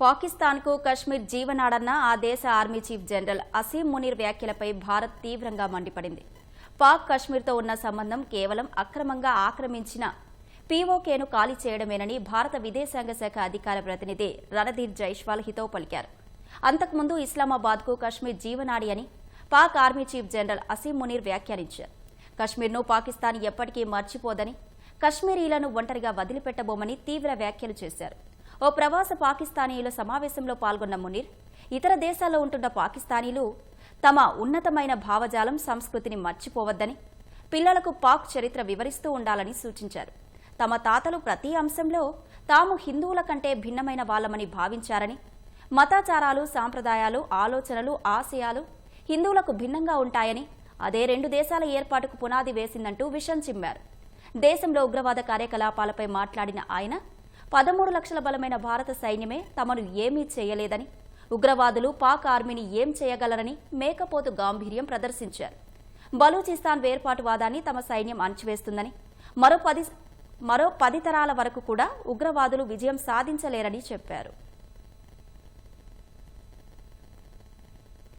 పాకిస్తాన్కు కశ్మీర్ జీవనాడన్న ఆ దేశ army chief general Asim Munir వ్యాఖ్యలపై భారత్ తీవ్రంగా మండిపడింది. పాక్ కశ్మీర్తో ఉన్న సంబంధం కేవలం అక్రమంగా ఆక్రమించిన పీఓకేను ఖాళీ చేయడమేనని భారత విదేశాంగ శాఖ అధికార ప్రతినిధి రణధీర్ జైష్వాల్ హితవు పలికారు. అంతకుముందు ఇస్లామాబాద్కు కశ్మీర్ జీవనాడి అని Pak army chief general Asim Munir వ్యాఖ్యానించారు. కశ్మీర్ను పాకిస్తాన్ ఎప్పటికీ మర్చిపోదని కశ్మీరీలను ఒంటరిగా వదిలిపెట్టబోమని తీవ్ర వ్యాఖ్యలు చేశారు. ఓ ప్రవాస పాకిస్తానీయుల సమావేశంలో పాల్గొన్న మునీర్ ఇతర దేశాల్లో ఉంటున్న పాకిస్తానీలు తమ ఉన్నతమైన భావజాలం సంస్కృతిని మర్చిపోవద్దని పిల్లలకు పాక్ చరిత్ర వివరిస్తూ ఉండాలని సూచించారు. తమ తాతలు ప్రతి అంశంలో తాము హిందువుల కంటే భిన్నమైన వాళ్ళమని భావించారని మతాచారాలు సాంప్రదాయాలు ఆలోచనలు ఆశయాలు హిందువులకు భిన్నంగా ఉంటాయని అదే రెండు దేశాల ఏర్పాటుకు పునాది వేసిందంటూ విషం చిమ్మారు. దేశంలో ఉగ్రవాద కార్యకలాపాలపై మాట్లాడిన ఆయన పదమూడు లక్షల బలమైన భారత సైన్యమే తమను ఏమీ చేయలేదని ఉగ్రవాదులు పాక్ ఆర్మీని ఏం చేయగలరని మేకపోతు గాంభీర్యం ప్రదర్శించారు. బలూచిస్తాన్ వేర్పాటువాదాన్ని తమ సైన్యం అణచివేస్తుందని మరో పది మరో పది తరాల వరకు కూడా ఉగ్రవాదులు విజయం సాధించలేరని చెప్పారు.